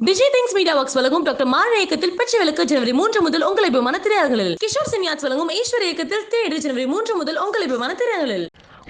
Vijay things media works வழங்கும் doctor மாற இயக்கத்தில் பச்சை விளக்கு ஜனவரி மூன்று முதல் உங்களை விமான திரையரங்களில் கிஷோர் சின்யாத் வழங்கும் ஈஸ்வர் இயக்கத்தில் தேடு ஜனவரி மூன்று முதல் உங்களை விமான திரையரங்களில்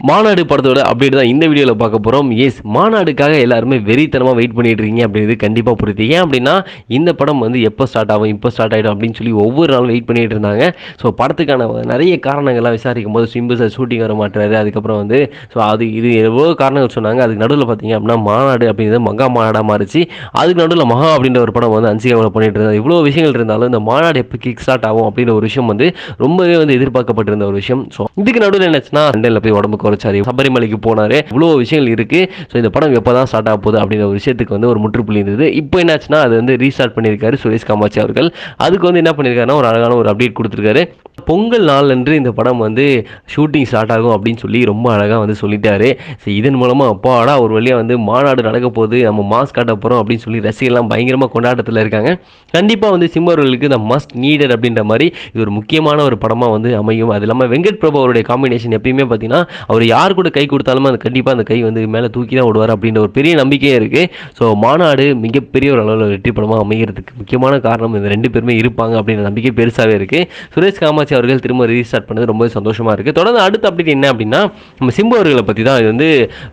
மாநாடு படத்தோட அப்டேட் தான் இந்த வீடியோவில் பார்க்க போகிறோம் எஸ் மாநாடுக்காக எல்லாருமே வெறித்தனமாக வெயிட் பண்ணிட்டு இருக்கீங்க அப்படின்றது கண்டிப்பாக புரியுது. ஏன் அப்படின்னா இந்த படம் வந்து எப்போ ஸ்டார்ட் ஆகும் இப்போ ஸ்டார்ட் ஆகிடும் அப்படின்னு சொல்லி ஒவ்வொரு நாளும் வெயிட் பண்ணிட்டு இருந்தாங்க. ஸோ படத்துக்கான நிறைய காரணங்கள்லாம் விசாரிக்கும் போது சிம்பு சார் ஷூட்டிங் வர மாட்டாரு அதுக்கப்புறம் வந்து ஸோ அது இது எவ்வளோ காரணங்கள் சொன்னாங்க. அதுக்கு நடுவில் பார்த்தீங்க அப்படின்னா மாநாடு அப்படிங்கிறது மகா மாநாடாக மாறிச்சு. அதுக்கு நடுவில் மகா அப்படின்ற ஒரு படம் வந்து அன்சிகாவில் பண்ணிட்டு இருந்தாங்க. இவ்வளோ விஷயங்கள் இருந்தாலும் இந்த மாநாடு எப்போ கிக் ஸ்டார்ட் ஆகும் அப்படின்ற ஒரு விஷயம் வந்து ரொம்பவே வந்து எதிர்பார்க்கப்பட்டிருந்த ஒரு விஷயம். ஸோ இதுக்கு நடுவில் என்னச்சுன்னா லண்டனில் போய் உடம்புக்கு குறைச்சாரு. சபரிமலைக்கு போனாரு. இவ்வளோ விஷயங்கள் இருக்கு. ஸோ இந்த படம் எப்போ தான் ஸ்டார்ட் ஆக போகுது அப்படின்ற ஒரு விஷயத்துக்கு வந்து ஒரு முற்றுப்புள்ளி இருந்தது. இப்போ என்னாச்சுன்னா அது வந்து ரீஸ்டார்ட் பண்ணியிருக்காரு சுரேஷ் காமாட்சி அவர்கள். அதுக்கு வந்து என்ன பண்ணியிருக்காருன்னா ஒரு அழகான ஒரு அப்டேட் கொடுத்துருக்காரு. பொங்கல் நாள் அன்று இந்த படம் வந்து ஷூட்டிங் ஸ்டார்ட் ஆகும் அப்படின்னு சொல்லி ரொம்ப அழகாக வந்து சொல்லிட்டாரு. ஸோ இதன் மூலமாக அப்பாடா ஒரு வழியாக வந்து மாநாடு நடக்க போகுது. நம்ம மாஸ் காட்ட போகிறோம் அப்படின்னு சொல்லி ரசிகர்லாம் பயங்கரமாக கொண்டாட்டத்தில் இருக்காங்க. கண்டிப்பாக வந்து சிம்மர்களுக்கு இந்த மஸ்ட் நீடட் அப்படின்ற மாதிரி இது ஒரு முக்கியமான ஒரு படமாக வந்து அமையும். அது இல்லாமல் வெங்கட் பிரபு அவருடைய காம்பினேஷன் எப்பயுமே பார்த்தீங்கன்னா அவர் யார் கூட கை கொடுத்தாலும் அது கண்டிப்பாக அந்த கை வந்து மேலே தூக்கி தான் விடுவார் அப்படின்ற ஒரு பெரிய நம்பிக்கையே இருக்குது ஸோ மாநாடு மிகப்பெரிய ஒரு அளவில் வெற்றி படமாக அமைகிறதுக்கு முக்கியமான காரணம் இந்த ரெண்டு பேருமே இருப்பாங்க அப்படின்ற நம்பிக்கை பெருசாகவே இருக்குது சுரேஷ் காமாட்சி அவர்கள் திரும்ப ரீஸ்டார்ட் பண்ணது ரொம்ப சந்தோஷமாக இருக்குது தொடர்ந்து அடுத்த அப்டேட் என்ன அப்படின்னா நம்ம சிம்பு அவர்களை பற்றி தான். இது வந்து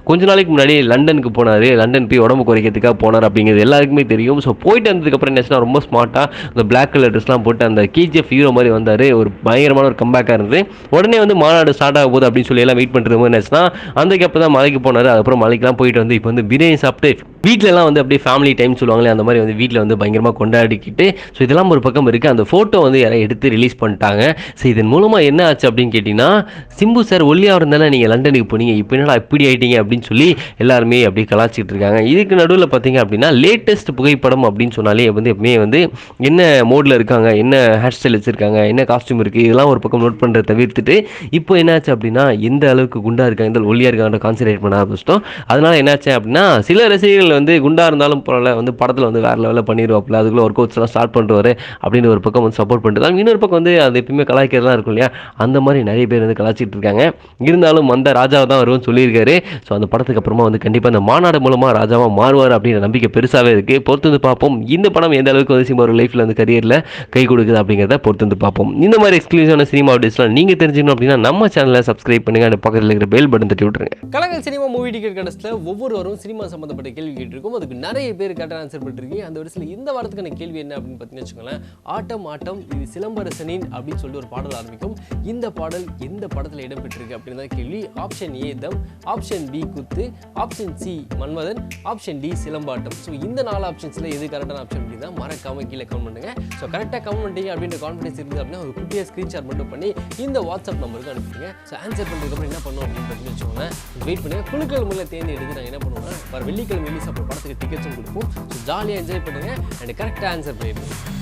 கொஞ்ச நாளைக்கு முன்னாடி லண்டனுக்கு போனார். லண்டன் போய் உடம்பு குறைக்கிறதுக்காக போனார் அப்படிங்கிறது எல்லாருக்குமே தெரியும். ஸோ போயிட்டு வந்ததுக்கப்புறம் என்ன ரொம்ப ஸ்மார்ட்டாக இந்த பிளாக் கலர் ட்ரெஸ்லாம் போட்டு அந்த கேஜிஎஃப் ஹீரோ மாதிரி வந்தார். ஒரு பயங்கரமான ஒரு கம்பேக்காக இருந்தது. உடனே வந்து மாநாடு ஸ்டார்ட் ஆக போகுது அப்படின்னு சொல்லி எல்லாம் வெயிட் பண்ணுறது மாதிரி என்னாச்சுன்னா அந்த கேப் தான் மலைக்கு போனார். அதுக்கப்புறம் மலைக்கெலாம் போயிட்டு வந்து இப்போ வந்து பிரியாணி சாப்பிட்டு வீட்டிலலாம் வந்து அப்படியே ஃபேமிலி டைம் சொல்லுவாங்களே அந்த மாதிரி வந்து வீட்டில் வந்து பயங்கரமாக கொண்டாடிக்கிட்டு ஸோ இதெல்லாம் ஒரு பக்கம் இருக்குது அந்த ஃபோட்டோ வந்து யாரும் எடுத்து ரிலீஸ் பண்ணிட்டாங்க. ஸோ இதன் மூலமாக என்ன ஆச்சு அப்படின்னு கேட்டிங்கன்னா சிம்பு சார் ஒல்லியாக இருந்தாலும் நீங்கள் லண்டனுக்கு போனீங்க. இப்போ என்னடா இப்படி ஆகிட்டீங்க அப்படின்னு சொல்லி எல்லாருமே அப்படியே கலாச்சிட்டு இருக்காங்க. இதுக்கு நடுவில் பார்த்தீங்க அப்படின்னா லேட்டஸ்ட் புகைப்படம் அப்படின்னு சொன்னாலே வந்து எப்பவுமே வந்து என்ன மோடில் இருக்காங்க என்ன ஹேர் ஸ்டைல் வச்சுருக்காங்க என்ன காஸ்டியூம் இருக்குது இதெல்லாம் ஒரு பக்கம் நோட் பண்ணுறத தவிர்த்துட்டு இப்போ என்னாச்சு அப்படின்னா எந்த அளவுக்கு குண்டாக இருக்காங்க இந்த ஒல்லியாக இருக்காங்க கான்சன்ட்ரேட் பண்ண ஆரம்பிச்சிட்டோம். அதனால் என்னாச்சு அப்படின்னா சில ரசிகர்கள் வந்து குண்டாக இருந்தாலும் பரவாயில்ல வந்து படத்தில் வந்து வேறு லெவலில் பண்ணிடுவாப்புல அதுக்குள்ள ஒர்க் அவுட்ஸ்லாம் ஸ்டார்ட் பண்ணுவார் அப்படின்னு ஒரு பக்கம் வந்து சப்போர்ட் பண்ணிட்டு இன்னொரு பக்கம் வந்து அது எப்பயுமே கலாய்க்கிறதா இருக்கும் இல்லையா? அந்த மாதிரி நிறைய பேர் வந்து கலாச்சிட்டு இருக்காங்க. இருந்தாலும் அந்த ராஜாவை தான் வருவோம்னு சொல்லியிருக்காரு. ஸோ அந்த படத்துக்கு அப்புறமா வந்து கண்டிப்பாக அந்த மாநாடு மூலமாக ராஜாவாக மாறுவார் அப்படின்ற நம்பிக்கை பெருசாகவே இருக்குது பொறுத்து வந்து பார்ப்போம். இந்த படம் எந்த அளவுக்கு வந்து சினிமா ஒரு லைஃப்பில் வந்து கரியரில் கை கொடுக்குது அப்படிங்கிறத பொறுத்து வந்து பார்ப்போம். இந்த மாதிரி எக்ஸ்க்ளூசிவான சினிமா அப்டேட்ஸ்லாம் நீங்கள் தெரிஞ்சுக்கணும் அப்படின்னா நம்ம சேனலை சப்ஸ்கிரைப் பண்ணுங்க. அந்த பக்கத்தில் இருக்கிற பெல் பட்டன் தட்டி விட்டுருங்க. கலங்கல் சினிமா மூவி டிக்கெட் கடைசியில் ஒவ்வொருவரும் சினிமா சம்பந்தப்பட்ட கேள்வி கேட்டிருக்கோம். அதுக்கு நிறைய பேர் கரெக்டாக ஆன்சர் பண்ணிருக்கீங்க. அந்த வரிசையில் இந்த வாரத்துக்கான கேள்வி என்ன அப்படின்னு பார்த்தீங்கன்னு வச்சுக்கோங்களேன். ஆட்டம் ஆட்டம் இது சிலம்பரசனின் அப்படின்னு சொல்லிட்டு ஒரு பாடல் ஆரம்பிக்கும். இந்த பாடல் எந்த படத்தில் இடம்பெற்றிருக்கு அப்படின்னு தான் கேள்வி option A Dum option B Kuthu option C Manmadhan option D Silambattam. So இந்த நாலு ஆப்ஷன்ஸில் எது கரெக்டான ஆப்ஷன் அப்படின்னா மறக்காம கீழே கமெண்ட் பண்ணுங்கள் ஸோ கரெக்டாக கமெண்ட் பண்ணிட்டீங்க அப்படின்ற கான்ஃபிடன்ஸ் இருக்குது அப்படின்னா ஒரு குட்டியாக ஸ்க்ரீன்ஷாட் மட்டும் பண்ணி இந்த வாட்ஸ்அப் நம்பருக்கு அனுப்பிடுங்க. ஸோ ஆன்சர் பண்ணுறதுக்கப்புறம் என்ன பண்ணுவோம் அப்படின்னு பார்த்தீங்கன்னு வச்சுக்கோங்க வெயிட் பண்ணுங்க. குழுக்கள் முறையில் தேர்ந்து எடுத்து நாங்கள் என்ன பண்ணுவோம்னா வர வெள்ளிக்கிழமை அப்புறம் படத்துக்கு டிக்கெட்ஸும் கொடுப்போம். ஸோ ஜாலியாக என்ஜாய் பண்ணுங்க. அண்ட் கரெக்டாக ஆன்சர் பண்ணிடுங்க